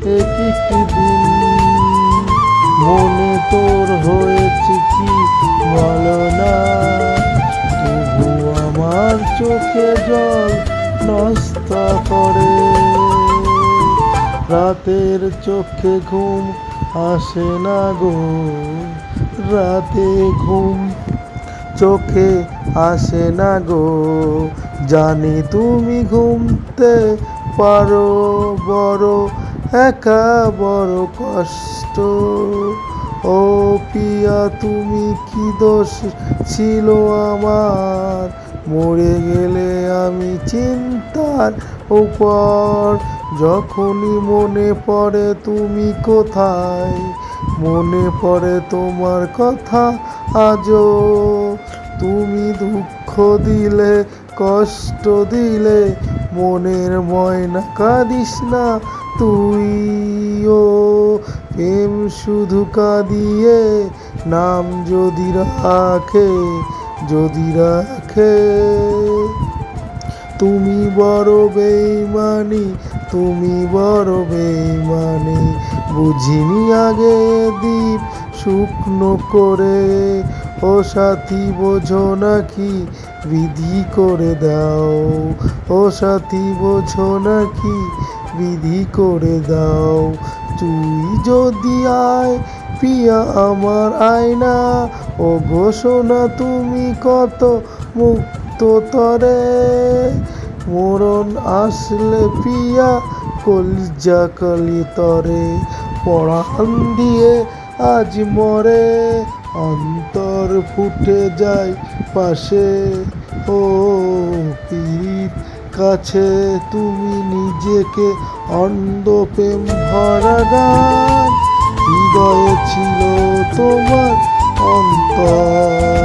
একটি দিন মনে তোর হয়েছে কি বলো না। তবু আমার চোখে জল নষ্ট করে। রাতের চোখে ঘুম আসে না গো। রাতে ঘুম চোখে আসে না গো। জানি তুমি ঘুমতে পারো বড় একা বড় কষ্ট। ও পিয়া, তুমি কি দোষ? ছিল আমার। মরে গেলে আমি চিন্তার উপর। যখনই মনে পড়ে, তুমি কোথায়? মনে পড়ে তোমার কথা আজও। তুমি দুঃখ দিলে, কষ্ট দিলে, মনের ময়না কাঁদিস না তুইও। প্রেম শুধু কাঁদিয়ে নাম যদি রাখে যদি রাখে। তুমি বড় বেইমানি, তুমি বড় বেইমানি, বুঝিনি আগে দ্বীপ শুকনো করে, ও সাথী বোঝো নাকি? বিধি করে দাও, ও সাথী বোঝো নাকি? বিধি করে দাও। তুই যদি আয়, পিয়া আমার আয়না, ও ঘোষণা তুমি কত মুক্ত তরে? মরণ আসলে পিয়া কলিজা কলি তরে পড়ান দিয়ে আজ মরে, অন্তর ফুটে যায় পাশে। ও পীর কাছে তুমি নিজেকে অন্ধ প্রেম ভরা গান হৃদয়ে ছিল তোমার অন্তর।